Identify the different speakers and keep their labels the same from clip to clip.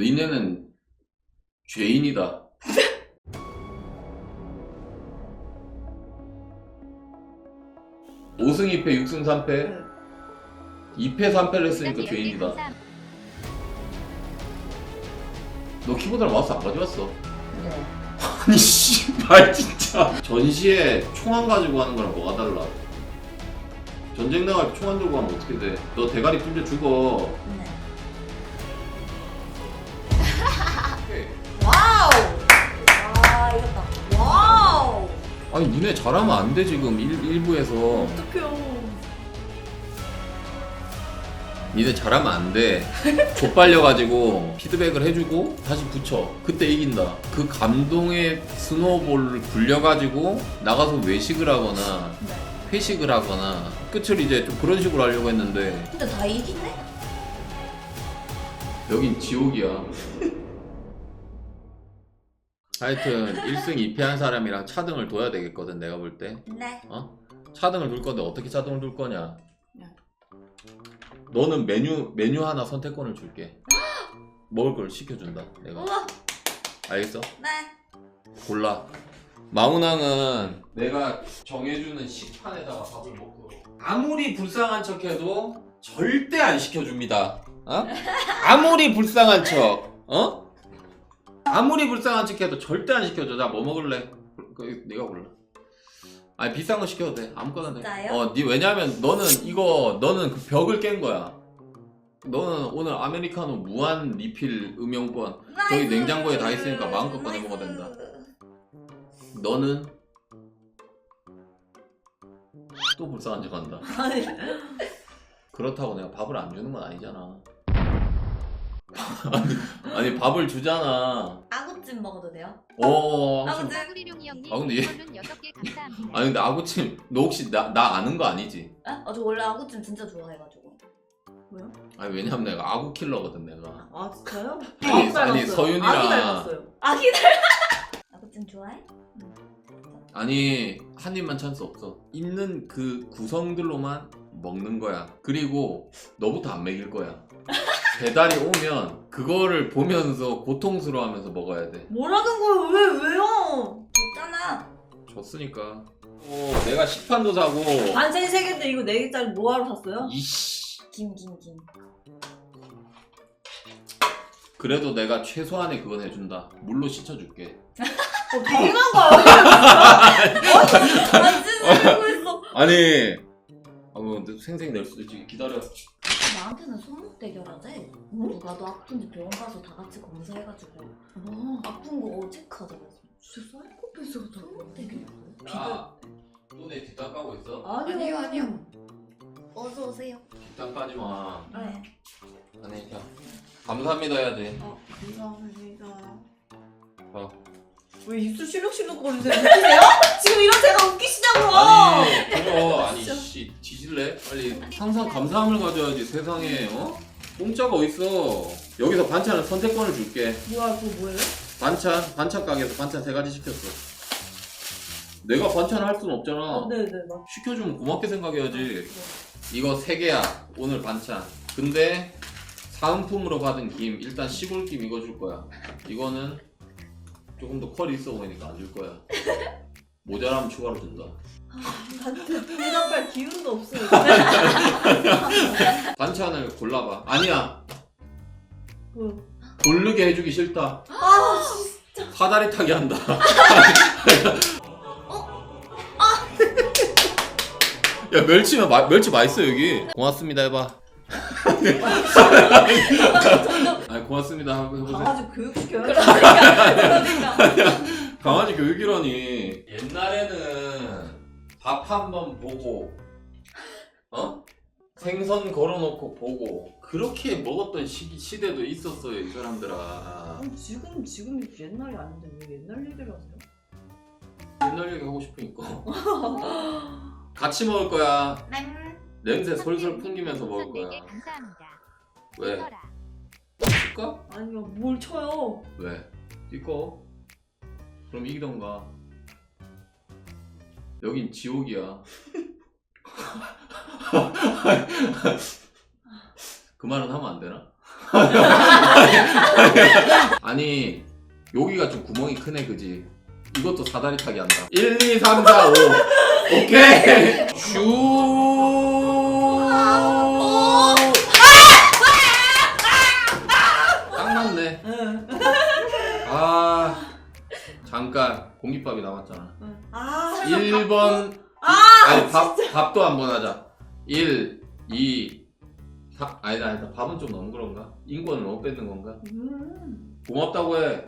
Speaker 1: 너희네는 죄인이다. 오승 2패, 6승 3패,
Speaker 2: 네.
Speaker 1: 2패 3패를 했으니까 죄인이다. 너 키보드랑 마우스 안 가져왔어?
Speaker 2: 네.
Speaker 1: 아니 씨발 진짜 전시에 총 안 가지고 하는 거랑 뭐가 달라? 전쟁 나갈 때 총안 들고 가면 어떻게 돼? 너 대가리 뚫려 죽어.
Speaker 2: 네.
Speaker 1: 아니 니네 잘하면 안 돼 지금 일, 일부에서
Speaker 2: 어떡해요.
Speaker 1: 니네 잘하면 안돼 족발려가지고 피드백을 해주고 다시 붙여 그때 이긴다 그 감동의 스노볼을 굴려가지고 나가서 외식을 하거나
Speaker 2: 네.
Speaker 1: 회식을 하거나 끝을 이제 좀 그런 식으로 하려고 했는데
Speaker 2: 근데 다 이기네?
Speaker 1: 여긴 지옥이야 하여튼 1승 2패 한 사람이랑 차등을 둬야 되겠거든 내가 볼 때
Speaker 2: 네.
Speaker 1: 어? 차등을 둘 건데 어떻게 차등을 둘 거냐?
Speaker 2: 네.
Speaker 1: 너는 메뉴 메뉴 하나 선택권을 줄게. 먹을 걸 시켜준다. 내가
Speaker 2: 우와!
Speaker 1: 알겠어?
Speaker 2: 네.
Speaker 1: 골라. 마운항은 내가 정해주는 식판에다가 밥을 먹도록. 아무리 불쌍한 척해도 절대 안 시켜줍니다. 어? 아무리 불쌍한 척, 어? 아무리 불쌍한 척해도 절대 안 시켜줘. 나 뭐 먹을래? 그, 네가 골라. 아니 비싼 거 시켜도 돼. 아무거나 돼.
Speaker 2: 진짜요?
Speaker 1: 어, 네 왜냐면 너는 이거 너는 그 벽을 깬 거야. 너는 오늘 아메리카노 무한 리필 음용권. 저기. 냉장고에 다 있으니까 마음껏 꺼내 먹어도 된다. 너는 또 불쌍한 척 한다.
Speaker 2: 아니,
Speaker 1: 그렇다고 내가 밥을 안 주는 건 아니잖아. 아니, 아니 밥을 주잖아.
Speaker 2: 아구찜 먹어도 돼요?
Speaker 1: 어, 혹시-
Speaker 2: 아구찜.
Speaker 3: 구리룡이 형님
Speaker 1: 아, 근데 얘-
Speaker 3: 36개 감사합니다.
Speaker 1: 아니 근데 아구찜 너 혹시 나, 나 아는 거 아니지?
Speaker 2: 아, 저 원래 아구찜 진짜 좋아해가지고.
Speaker 4: 뭐요?
Speaker 1: 아니 왜냐면 내가 아구 킬러거든 내가.
Speaker 4: 아 진짜요?
Speaker 1: 아니,
Speaker 4: 아기 닮았어요.
Speaker 1: 아니, 서윤이랑-
Speaker 4: 아기 닮았어요.
Speaker 2: 아기 닮 아구찜 좋아해?
Speaker 1: 아니 한 입만 찬스 없어. 있는 그 구성들로만 먹는 거야. 그리고 너부터 안 먹일 거야. 배달이 오면 그거를 보면서 고통스러워하면서 먹어야 돼.
Speaker 4: 뭐라는 거예요? 왜 왜요?
Speaker 2: 좋잖아.
Speaker 1: 줬으니까. 오, 내가 식판도 사고.
Speaker 4: 반찬이 세 개인데 이거 네 개짜리 뭐하러 샀어요?
Speaker 1: 이씨.
Speaker 2: 김, 김, 김.
Speaker 1: 그래도 내가 최소한의 그건 해준다. 물로 씻어줄게.
Speaker 4: 어, 당연한 거야.
Speaker 2: 완전 알고 있어.
Speaker 1: 아니. 아, 뭐 생생 낼 수도 있지. 기다려.
Speaker 2: 나한테는 손목 대결하재. 누가 더 아픈지 병원 가서 다 같이 검사해가지고
Speaker 4: 어,
Speaker 2: 아픈 거 체크하자고 했어.
Speaker 4: 진짜 사이코패스 같아.
Speaker 2: 손목 대결.
Speaker 1: 야, 또내 뒷담 까고 있어?
Speaker 4: 아니요 아니요.
Speaker 2: 어서 오세요.
Speaker 1: 뒷담 까지 마.
Speaker 2: 네.
Speaker 1: 아니, 야. 감사합니다 해야지.
Speaker 4: 어, 감사합니다.
Speaker 1: 어.
Speaker 4: 왜 입술 실룩실룩 거리세요? 웃기세요? 지금 이런 제가 웃기시냐고요?
Speaker 1: 아니, 그거 아니 씨 뒤질래? 빨리 항상 감사함을 가져야지 세상에 어? 공짜가 어딨어? 여기서 반찬을 선택권을 줄게.
Speaker 4: 뭐야 그거 뭐예요?
Speaker 1: 반찬 반찬 가게에서 반찬 세 가지 시켰어. 내가 반찬을 할 수는 없잖아.
Speaker 4: 어, 네네 막.
Speaker 1: 시켜주면 고맙게 생각해야지. 이거 세 개야 오늘 반찬. 근데 사은품으로 받은 김 일단 시골 김 이거 줄 거야. 이거는 조금 더 퀄이 있어 보이니까 안 줄 거야. 모자라면 추가로 준다.
Speaker 4: 나한테 대답할 기운도 없어요.
Speaker 1: 반찬을 골라봐. 아니야.
Speaker 4: 뭐요?
Speaker 1: 고르게 해주기 싫다.
Speaker 4: 아
Speaker 1: 사다리 타기 한다. 야 멸치면 마, 멸치 맛있어 여기. 고맙습니다 해봐. 아니 고맙습니다 하고 해보세요.
Speaker 4: 강아지 교육시켜요?
Speaker 2: 그러니까 그러니까.
Speaker 1: 강아지 교육이라니. 옛날에는 밥 한 번 보고, 어? 생선 걸어놓고 보고 그렇게 먹었던 시기, 시대도 있었어요 이 사람들아.
Speaker 4: 어, 지금 지금 옛날이 아닌데 왜 옛날 얘기를 하세요?
Speaker 1: 옛날 얘기 하고 싶으니까. 같이 먹을 거야.
Speaker 2: 맹.
Speaker 1: 냄새 솔솔 풍기면서 먹을
Speaker 3: 4개
Speaker 1: 거야.
Speaker 3: 감사합니다.
Speaker 1: 왜? 줄까?
Speaker 4: 아니요 뭘 쳐요?
Speaker 1: 왜? 이거? 그럼 이기던가. 여긴 지옥이야. 그 말은 하면 안 되나? 아니 여기가 좀 구멍이 크네 그지? 이것도 사다리 타기 한다 1, 2, 3, 4, 5 오케이 슈 공깃밥이 남았잖아.
Speaker 4: 아
Speaker 1: 1번
Speaker 4: 아,
Speaker 1: 아니 밥, 밥도 한번 하자. 1 2 4 아니다 아니다. 밥은 좀 너무 그런가? 인권을 너무 뺏는 건가?
Speaker 4: 음.
Speaker 1: 고맙다고 해.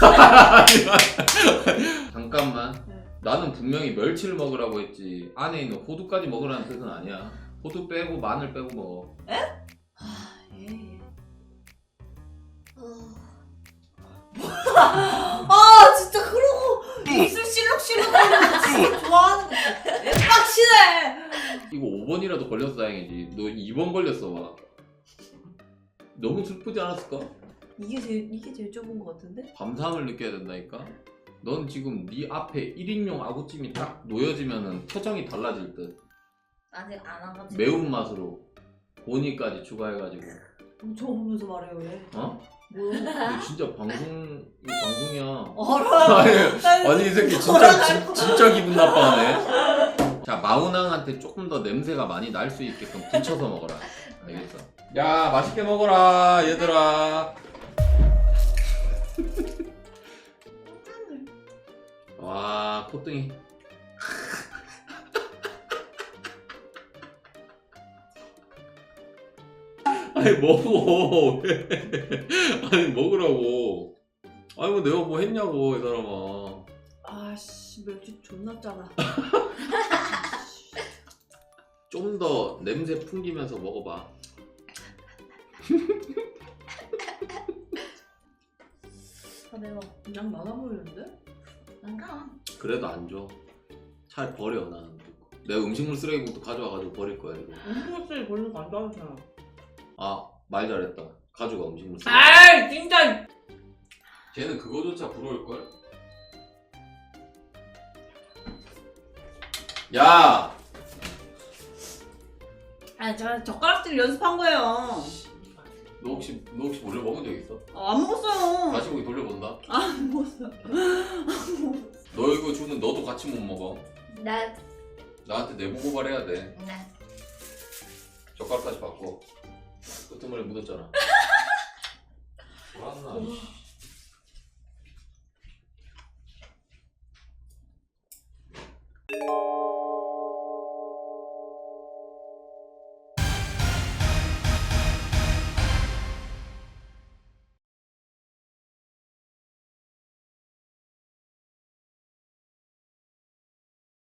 Speaker 1: 잠깐만.
Speaker 4: 네.
Speaker 1: 나는 분명히 멸치를 먹으라고 했지. 안에 있는 호두까지 먹으라는 뜻은 아니야. 호두 빼고 마늘 빼고 먹어.
Speaker 4: 아, 예, 예. 아 진짜 그러고 입술 실룩실룩거리는 거 진짜 좋아하는 거 빡치네
Speaker 1: 이거 5번이라도 걸려서 다행이지 너 2번 걸렸어 봐 너무 슬프지 않았을까?
Speaker 4: 이게 제일 이게 제일 좁은 거 같은데?
Speaker 1: 감사함을 느껴야 된다니까 넌 지금 네 앞에 1인용 아구찜이 딱 놓여지면은 표정이 달라질 듯
Speaker 2: 아직 안 와가지고.
Speaker 1: 매운맛으로 보니까지 추가해가지고
Speaker 4: 저 보면서 말해요 왜?
Speaker 1: 어?
Speaker 4: 뭐야?
Speaker 1: 너 진짜 방송 방송이야
Speaker 4: 알아
Speaker 1: 아니, 아니 이 새끼 진짜 진, 진짜 기분 나빠하네. 자 마우낭한테 조금 더 냄새가 많이 날 수 있게끔 붙여서 먹어라. 알겠어? 야 맛있게 먹어라 얘들아. 와 콧등이. 아니 먹어 왜? 아니 먹으라고. 아니 뭐 내가 뭐 했냐고 이 사람아.
Speaker 4: 아씨 멸치 존나 짜다
Speaker 1: 좀 더 냄새 풍기면서 먹어봐.
Speaker 2: 아 매워.
Speaker 4: 그냥 많아 보이는데?
Speaker 2: 뭔가.
Speaker 1: 그래도 안 줘. 차라리 버려 나는. 내가 음식물 쓰레기부터 가져와가지고 버릴 거야 이거.
Speaker 4: 음식물 쓰레기 버리는 거안 좋아하잖아
Speaker 1: 아 말 잘했다. 가져가 음식물 쓰레기.
Speaker 4: 아이 진짜
Speaker 1: 쟤는 그거조차 부러울 걸. 야,
Speaker 4: 아니 저 젓가락질 연습한 거예요
Speaker 1: 너 혹시 너 혹시 몰래 먹은 적 있어?
Speaker 4: 아, 안 먹었어요
Speaker 1: 다시 고기 돌려본다.
Speaker 4: 안 먹었어
Speaker 1: 너 이거 주면 너도 같이 못 먹어.
Speaker 2: 나.
Speaker 1: 나한테 내부 고발해야 돼.
Speaker 2: 나.
Speaker 1: 젓가락까지 바꿔. 끄트머리 묻었잖아. 뭐하나? 씨.